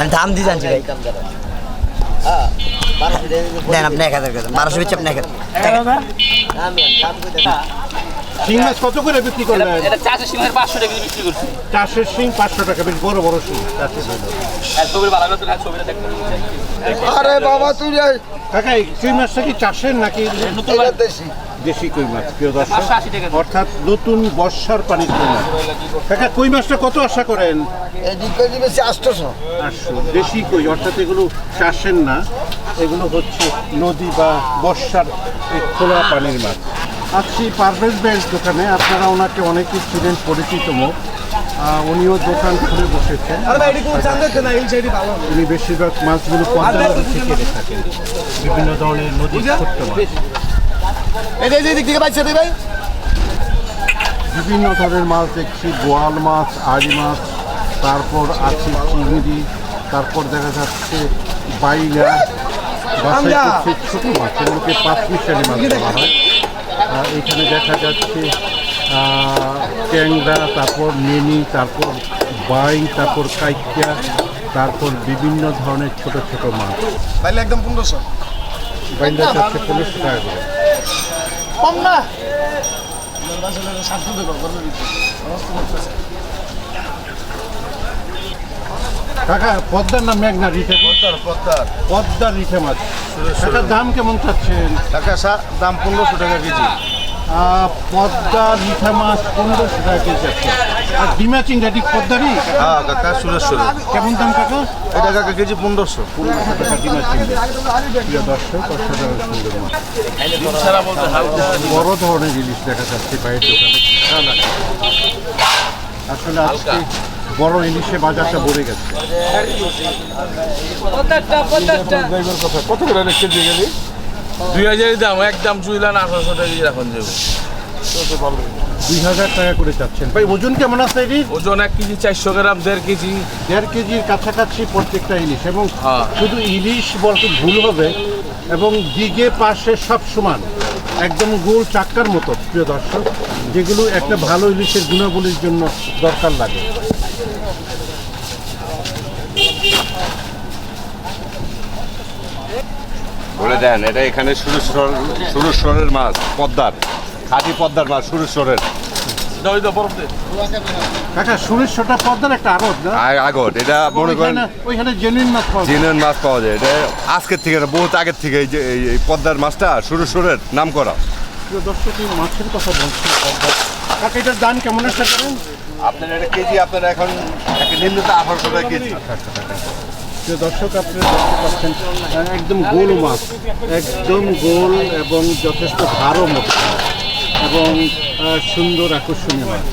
আমি দাম দিয়ে জানছি ভাই। দেন আপনি এক হাজার করে দেন। বারোশো বিচ্ছে আপনি এক হাজার। শিং মাছ কত করে বিক্রি করলেন? এটা চাষের সিংহের পাঁচশো টাকা বিক্রি করছি। চাষের শিং পাঁচশো টাকা বেশ বড় বড় শিং চাষের জন্য আর ছবির ভালো লাগল তো ছবিটা দেখতে আরে বাবা তুই কাকা কই মাছটা কি চাষের নাকি? নতুন বাড়ি- দেশি। কই মাছ প্রিয় দর্শক? অর্থাৎ নতুন বর্ষার পানির কই মাছ। কাকা কই মাছটা কত আশা করেন? বেশি আটশো। দেশি কই অর্থাৎ এগুলো চাষের না এগুলো হচ্ছে নদী বা বর্ষার খোলা পানির মাছ। আজকে পারভেজ ব্যাংক দোকানে। আপনারা ওনাকে অনেকেই ছিলেন পরিচিত মুখ উনিও দোকান খুলে বসেছেন। উনি বেশিরভাগ মাছগুলো পদ্মা থেকে। থাকেন বিভিন্ন ধরনের নদীর ছোট্ট মাছ। বিভিন্ন ধরনের মাছ দেখছি গোয়াল মাছ আড়ি মাছ তারপর আছে চিংড়ি তারপর দেখা যাচ্ছে বাইলা বাসায় ছোটো মাছ এগুলোকে পাঁচ মিশালি মাছ বলা হয়। আর এখানে দেখা যাচ্ছে ট্যাংরা তারপর নেনি তারপর বাই তারপর কাইকিয়া তারপর বিভিন্ন ধরনের ছোট ছোট মাছ। তাইলে একদম পনেরোশো। বাইন্দা চাচ্ছে পনেরোশো টাকা করে। কম না। কাকা পদ্মার না মেঘনা রিঠে পদ্মার পদ্মার। পদ্মার রিঠে মাছ। কাকার দাম কেমন চাচ্ছেন? টাকা দাম পনেরোশো টাকা কেজি। পদ্মা রিঠা মাছ পনেরোশো টাকা কেজি আছে আর ডিমা চিংড়ি পদ্মারই হ্যাঁ কাকা সুরেশ্বরে কেমন দাম কাকা? এটা কাকা কেজি পনেরোশো। পনেরোশো টাকা ডিমা চিংড়ি প্রিয় দর্শক অসাধারণ সুন্দর মাছ। বড় ধরনের ইলিশ দেখা যাচ্ছে বাইরের দোকানে আসলে আজকে বড় ইলিশে বাজারটা ভরে গেছে। কত করে কেজি গেলি? দুই হাজারই দাম একদম চুইলান আঠারোশো টাকা কেজি এখন যাব দুই হাজার টাকা করে চাচ্ছেন। ভাই ওজন কেমন আছে এটির? ওজন এক কেজি চারশো গ্রাম দেড় কেজি। দেড় কেজির কাছাকাছি প্রত্যেকটা ইলিশ এবং হ্যাঁ। শুধু ইলিশ বলতে ভুল হবে এবং দিকে পাশে সব সমান একদম গোল চাক্কার মতো প্রিয় দর্শক যেগুলো একটা ভালো ইলিশের গুণাবলীর জন্য দরকার লাগে। বলে দেন এটা এখানে সুরেশ্বর সুরেশ্বরের মাছ পদ্মার খাঁটি পদ্মার মাছ সুরেশ্বরের। সুরেশ্বরটা পদ্মার একটা আর আগত এটা মনে করেন ওইখানে- জেনুইন মাছ পাওয়া যায়। মাছ পাওয়া যায়। এটা আজকের থেকে বহুত আগের থেকে এই পদ্মার মাছটা সুরেশ্বরের নাম করা প্রিয় দর্শক মাছের কথা বলছি পদ্মার। এটার দাম কেমন একটা করেন আপনার এটা কেজি আপনার এখন একটা নিম্নত আঠারোশো টাকা কেজি। যে দর্শক আপনারা দেখতে পাচ্ছেন একদম গোল মাছ একদম গোল এবং যথেষ্ট ভারও মতো এবং সুন্দর আকর্ষণীয় মাছ।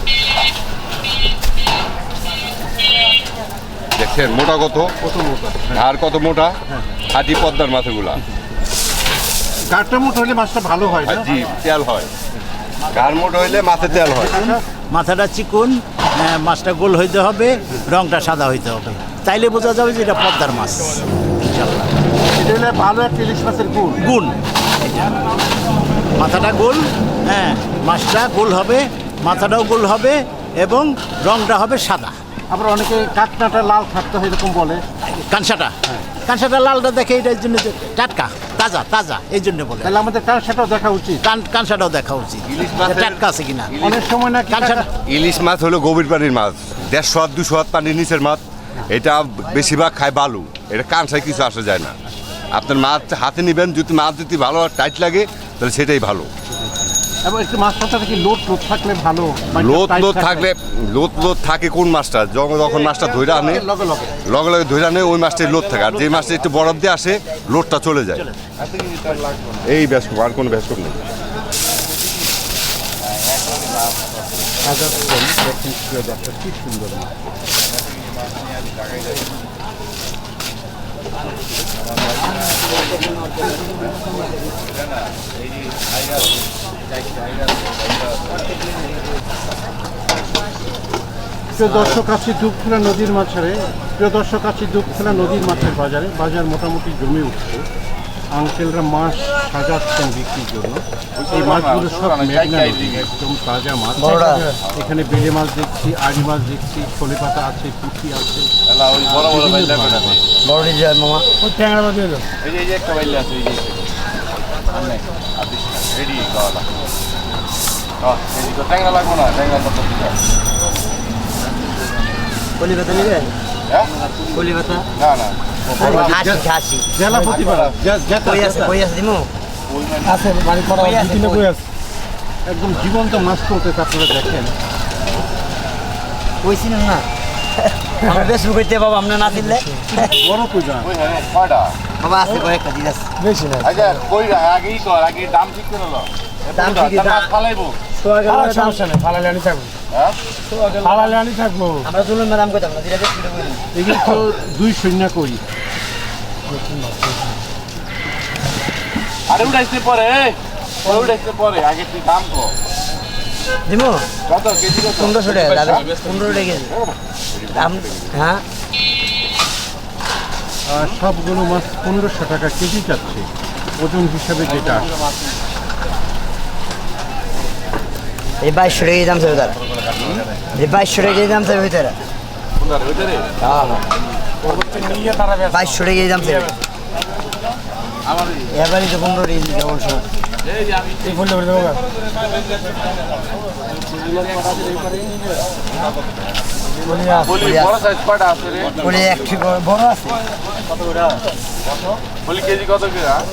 দেখছেন মোটা কত? কত মোটা? আর কত মোটা? খাঁটি পদ্মার মাছগুলা। কাঠটা মোটা হলে মাছটা ভালো হয় না? জি তেল হয়। গার মোটা হইলে মাছে তেল হয়। মাথাটা চিকুন মাছটা গোল হইতে হবে রংটা সাদা হইতে হবে। তাইলে বোঝা যাবে যে এটা পদ্মার মাছ। ইনশাল্লাহ এটা হলে ভালো একটা ইলিশ মাছের গুণ গুণ। মাথাটা গোল হ্যাঁ মাছটা গোল হবে মাথাটাও গোল হবে এবং রংটা হবে সাদা। আবার অনেকে কাঁকড়াটা লাল থাকতে হয় এরকম বলে। কাঁসাটা লালটা দেখে এটার জন্য যে টাটকা তাজা তাজা এই জন্য বলে। তাহলে আমাদের কার সেটাও দেখা উচিত। কান কাঁসাটাও দেখা উচিত। ইলিশ যে টাটকা আছে কিনা। অনেক সময় না কাঁসাটা ইলিশ মাছ হলো গভীর পানির মাছ। দেড়শো হাত দুশো হাত পানির নিচের মাছ। এটা বেশিরভাগ খায় বালু। এটা কাঁসায় কিছু আসা যায় না। আপনার মাছ হাতে নেবেন যদি মাছ যদি ভালো টাইট লাগে তাহলে সেটাই ভালো। এবং একটু মাছটা কি লোড লোড থাকলে ভালো লোদ লোদ থাকলে। লোদ লোদ থাকে কোন মাছটা যখন যখন মাছটা ধরে আনে লগে লগে ধরে আনে ওই মাছটাই লোদ থাকে। আর যে মাছটা একটু বরফ দিয়ে আসে লোডটা চলে যায়। এই ব্যাসকপ আর কোনো ব্যাসকপ নেই। কি সুন্দর মাছ প্রিয় দর্শক আছি দুপখোলা নদীর মাঝারে প্রিয় দর্শক আছি দুপখোলা নদীর মাছের বাজারে বাজার মোটামুটি জমে উঠছে। আঙ্কেলরা মাছ সাজাচ্ছেন বিক্রির জন্য। এই মাছগুলো সব মেঘনা একদম তাজা মাছ। এখানে বেলে মাছ দেখছি আড়ি মাছ দেখছি খোলে পাতা আছে পুঁটি আছে। ওই বড় বড় রেডি হ্যাঁ এই যে ট্যাংরা লাগবো না ট্যাংরা কত কলি পাতা নিবেন কলি পাতা না না খাসি খাসি জেলা প্রতিবার কই আছে কই আছে দিমু। আছে বাড়ি করা কই আছে, কই? একদম জীবন্ত মাছ চলতেছে আপনারা দেখেন। কইছিলেন না। আমরা করতে বাবা আমরা না দিলে। বড় পূজা হ্যাঁ কয়টা বাবা আছে কয়েকটা দিদাস আচ্ছা কই আগেই কর আগে দাম ঠিক করে লো। দাম ঠিকই, দাম- ফালাইবো? সমস্যা নেই ফালালে আনি থাকব। হ্যাঁ? ফালালে আনি থাকব। আমরা চলুন ম্যাডাম কইতাম না দিদা বেশ করে। কইলাম এগুলো তো দুই শূন্য কই? আরে উঠাইতে পরে পরে উঠাইতে পরে আগে তুই দাম কর। দিমু? কত কেজি কত? পনেরোশো টাকা দাদা পনেরো টাকা দাম হ্যাঁ? সবগুলো মাছ পনেরোশো টাকা কেজি যাচ্ছে। ওজন হিসাবে যেটা। এই বাইশশো টাকা দাম চাইবে তারা। এই বাইশশো টাকা দাম চাইবে তারা। সুন্দর ওইটারে বাইশশো টাকা দাম চাইবে। এবারই তো পনেরো টাকা দিতে কেমন সময় বলি বড় সাইজ কয়টা আছে রে বলে একটি বড়- বড় আছে। বলি কেজি কত কি হ্যাঁ?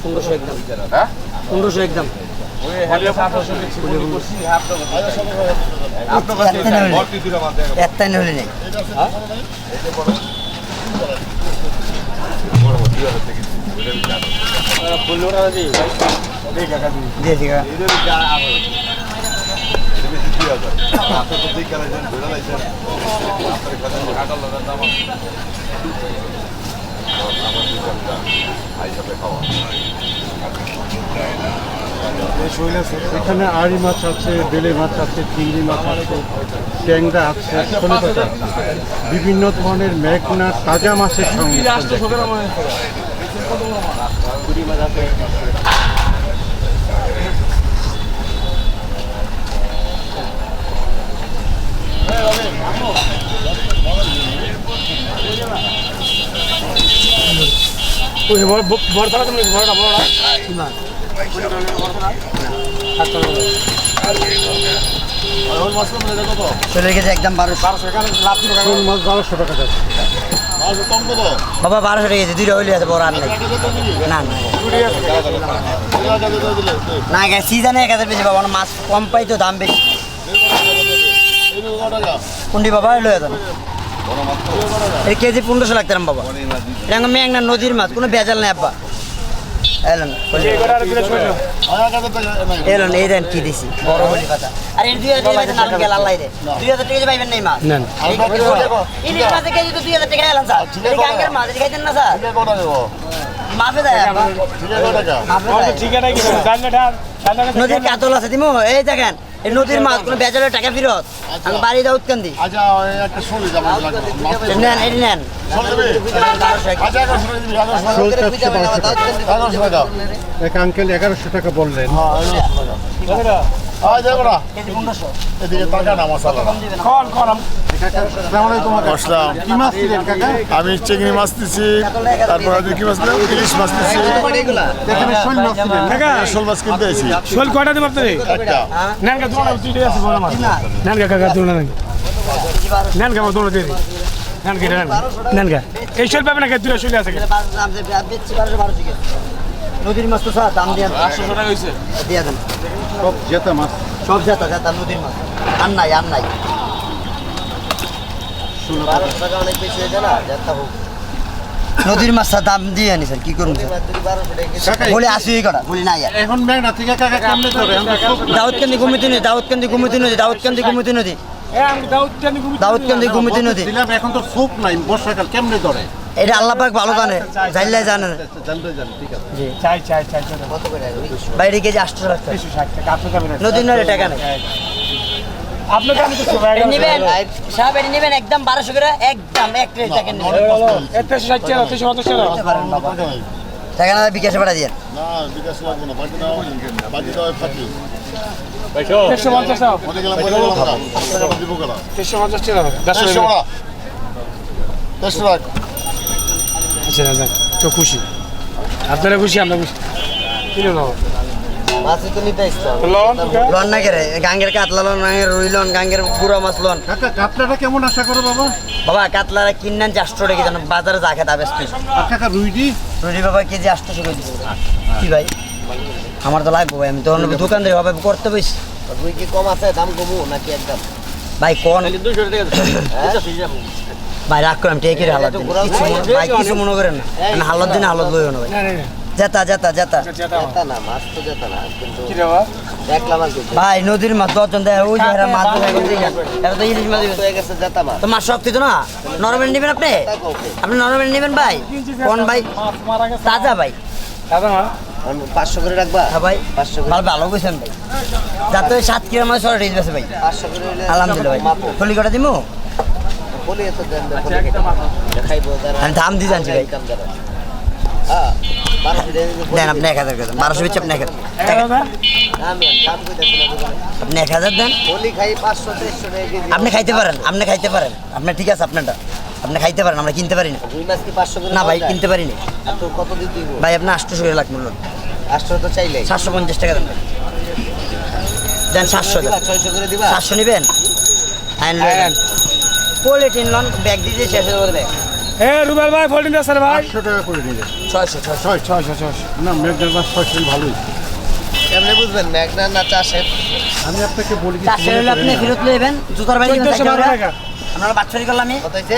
পনেরোশো একদম। হ্যাঁ? পনেরোশো একদম। এখানে আড়ি মাছ আছে বেলে মাছ আছে চিংড়ি মাছ আছে ট্যাংরা আছে আছে। বিভিন্ন ধরনের মেঘনা তাজা মাছের সঙ্গে চলে গেছে একদম বারোশো মাছ বারোশো টাকা বাবা বারোশো টাকা গেছে দুইটা হইলে আছে বড় আর নাই। না না। না সিজনে এক হাজার বেশি বাবা মাছ কম পাই তো দাম বেশি। কোনটি বাবা হইল এত এই কেজি পনেরোশো লাগতাম বাবা। এটা মেঘনা নদীর মাছ কোনো ভেজাল নাই আব্বা। এলেন এলেন এই দেন কি দিছি বড় হলি পাতা আর এর দুই হাজার টাকা পাইছেন আপনি গেল আল্লাহ রে দুই হাজার টাকা পাইবেন নাই মাছ? এই কেজি দেখো, ইলিশ মাছের কেজি তো দুই হাজার টাকা স্যার। এটা মাছ? এটা খাইতেন না স্যার? মাফে দেয় মাফে দেয়। নদীর কাতল আছে দিমু। এই দেখেন এই নদীর মাছ কোনো বেজারের টাকা ফেরত? আমি বাড়ি দাও কান্দি আচ্ছা একটা শুনি যাব নেন এটি নেন। বারোশো এক- আঙ্কেল এগারোশো টাকা বললেন। আমি চিংড়ি মাছ দিছি তারপর কি মাছ দিলাম? ইলিশ মাছ এখানে শোল মাছ ছিলেন শোল মাছ কিনতে আছি শোল কয়টা দিবার কা এই শোল পাবে না কা শোল আছে নদীর মাছ তো স্যার দাম দিয়ে আটশো টাকা হয়েছে দিয়ে দেন। সব জেতা মাছ। সব জেতা জেতা নদীর মাছ। আর নাই আর নাই। বারোশো টাকা অনেক বেশি হয়ে যায় না জেতা হোক। নদীর মাছটা দাম দিয়ে আনি স্যার কি করুন বলে আসি এই কটা বলি আর। এখন মেঘনা থেকে কাকা কেমনে ধরে দাউদকান্দি গুমিতি নদী দাউদকান্দি গুমিতি নদী দাউদকান্দি গুমিতি নদী। দাউদকান্দি নদী এখন তো সুপ নাই বর্ষাকাল কেমনে ধরে? এটা আল্লাহ পাক ভালো জানে জানলে জানে। না। জানতে জান ঠিক আছে। জি। চাই চাই চাই চাই। বাইরে কেজি আটশো টাকা। নদীর টাকা নেই। আপনাকে আমি তো সবাই নিবেন? সাহেব এটা নিবেন একদম বারোশো করে একদম এক একশো ষাট টাকা একশো পঞ্চাশ টাকা। টাকা না বিকাশে পাঠা দিয়ে না বিকাশ লাগবে না বাকি দাও বাকি দাও ফাটি দেড়শো পঞ্চাশ টাকা। গেলাম বলে গেলাম না টাকা দিব কেনা দেড়শো পঞ্চাশ টাকা। দেড়শো দেড়শো টাকা। দেড়শো টাকা। আচ্ছা দাদা তো খুশি। আপনারা খুশি আমরা খুশি। কিনে নেব মাছই তো নিতে আসতো লন লন। না কেরে গাঙ্গের কাতলা লন গাঙ্গের রুই লন গাঙ্গের মাছ লন। কাতলাটা কেমন আশা করো বাবা? বাবা কাতলারা কিনেন চারশো টাকা জানো বাজারে যা খেতে কাকা বাবা কেজি আটশো করে দিচ্ছে কি ভাই? আমার তো লাগবে ভাই আমি তো অন্য দোকানদারি হবে করতে রুই কি কম আছে দাম কমু নাকি একদম? ভাই কোন দুশো টাকা ভাই রাগ করেন টেকে হালত দিন কিছু ভাই কিছু মনে করেন না। আমি হালত দিন হালত না ভাই। জেতা জেতা জেতা জেতা না মাছ তো জেতা না কিন্তু কি রে বাবা? একলা মাছ দিচ্ছে ভাই নদীর মাছ দশজন দেয় ওই যে এরা মাছ ধরে গেছে এরা তো ইলিশ মাছ দিবে। হয়ে গেছে জেতা মাছ। তো মাছ শক্তি তো না? নরমেল নেবেন আপনি? আপনি নরমেল নেবেন ভাই? কোন ভাই? তাজা ভাই। পাঁচশো করে রাখবা? হ্যাঁ ভাই। পাঁচশো ভালো ভাই। যাতে সাত কিলো মাছ ভাই। আলহামদুলিল্লাহ ভাই। দিমু? দাম দিয়ে জানছি ভাই। ইনকাম যারা হ্যাঁ দেন আপনি এক হাজার করে দেন। বারোশো বিচ্ছে আপনি এক হাজার। আপনি এক হাজার দেন। আপনি খাইতে পারেন আপনি খাইতে পারেন। আপনি ঠিক আছে আপনারটা। আপনি খাইতে পারেন আমরা কিনতে পারি না। ভাই কিনতে পারি না ভাই আপনি আটশোশো করে লাখ মূল্য। আটশো তো চাইলে সাতশো পঞ্চাশ টাকা দেন দেন সাতশো দেন। দিবা ছয়শো করে দিবা? সাতশো নেবেন? আইন পলিটিন লন ব্যাগ দিয়ে দিয়ে শেষ করে দেয় হ্যাঁ রুবেল ভাই ফোল্ডিং আছে রে ভাই। আটশো টাকা করে দিয়ে ছয়শো ছয়শো। ছয় ছয়শো ছয়শো না মেঘনার মাছ ছয়শো ভালোই। কেমনে বুঝবেন না চাষের। আমি আপনাকে বলি হলে আপনি ফেরত নেবেন জুতার বাইরে আপনারা বাচ্চারি করলাম আমি কত হয়েছে